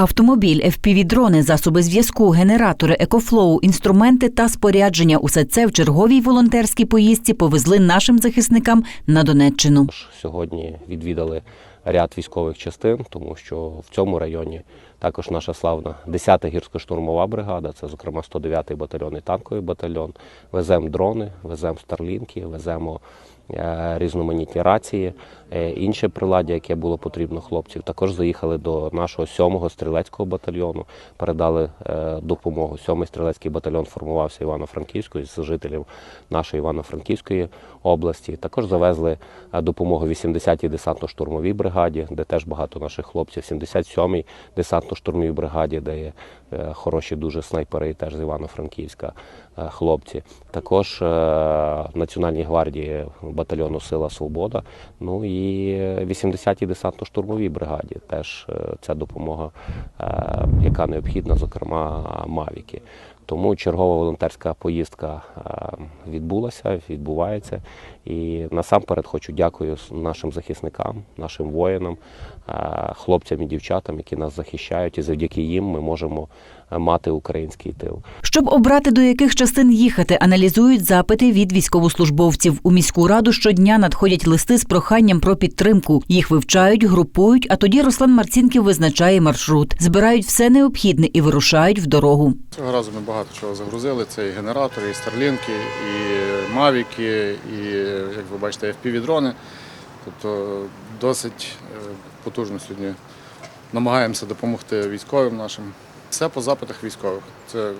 Автомобіль, FPV-дрони, засоби зв'язку, генератори, екофлоу, інструменти та спорядження – усе це в черговій волонтерській поїздці повезли нашим захисникам на Донеччину. Сьогодні відвідали ряд військових частин, тому що в цьому районі також наша славна 10-та гірсько-штурмова бригада, це зокрема 109-й батальйон і танковий батальйон. Веземо дрони, веземо старлінки, веземо е, різноманітні рації, е, інше приладдя, яке було потрібно хлопців. Також заїхали до нашого 7-го стрілецького батальйону, передали е, допомогу. 7-й стрілецький батальйон формувався Івано-Франківською з жителів нашої Івано-Франківської області. Також завезли допомогу 80-й десантно-штурмовій бригаді, де теж багато наших хлопців, 77-й десантно-штурмовій бригаді, де є е, хороші дуже снайпери, і теж з Івано-Франківська е, хлопці. Також е, Національній гвардії батальйону Сила Свобода. Ну і 80-й десантно-штурмовій бригаді. Теж ця допомога, яка необхідна, зокрема Мавіки. Тому чергова волонтерська поїздка е, відбулася, відбувається. І насамперед хочу дякую нашим захисникам, нашим воїнам, е, хлопцям і дівчатам, які нас захищають, і завдяки їм ми можемо е, мати український тил. Щоб обрати до яких частин їхати, аналізують запити від військовослужбовців. У міську раду щодня надходять листи з проханням про підтримку. Їх вивчають, групують, а тоді Руслан Марцінків визначає маршрут. Збирають все необхідне і вирушають в дорогу. Цього разу ми багато чого загрузили. Це і генератори, і старлінки, і мавіки, і, як ви бачите, FPV-дрони. Тобто досить е, потужно сьогодні намагаємося допомогти військовим нашим. Все по запитах військових. Це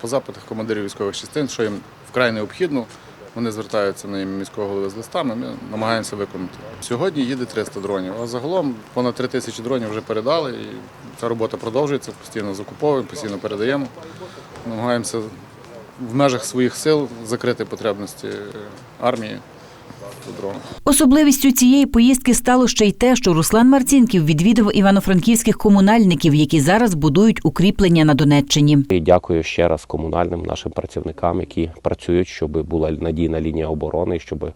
по запитах командирів військових частин, що їм вкрай необхідно. Вони звертаються на міського голови з листами, ми намагаємося виконати. Сьогодні їде 300 дронів, а загалом понад 3 тисячі дронів вже передали. І ця робота продовжується, постійно закуповуємо, постійно передаємо. Намагаємося в межах своїх сил закрити потребності армії у. Особливістю цієї поїздки стало ще й те, що Руслан Марцінків відвідав івано-франківських комунальників, які зараз будують укріплення на Донеччині. І дякую ще раз комунальним нашим працівникам, які працюють, щоб була надійна лінія оборони, щоб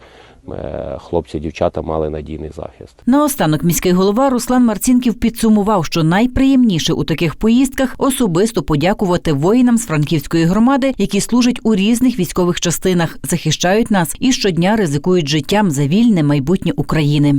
хлопці дівчата мали надійний захист. Наостанок міський голова Руслан Марцінків підсумував, що найприємніше у таких поїздках особисто подякувати воїнам з франківської громади, які служать у різних військових частинах, захищають нас і щодня ризикують життям за вільне майбутнє України.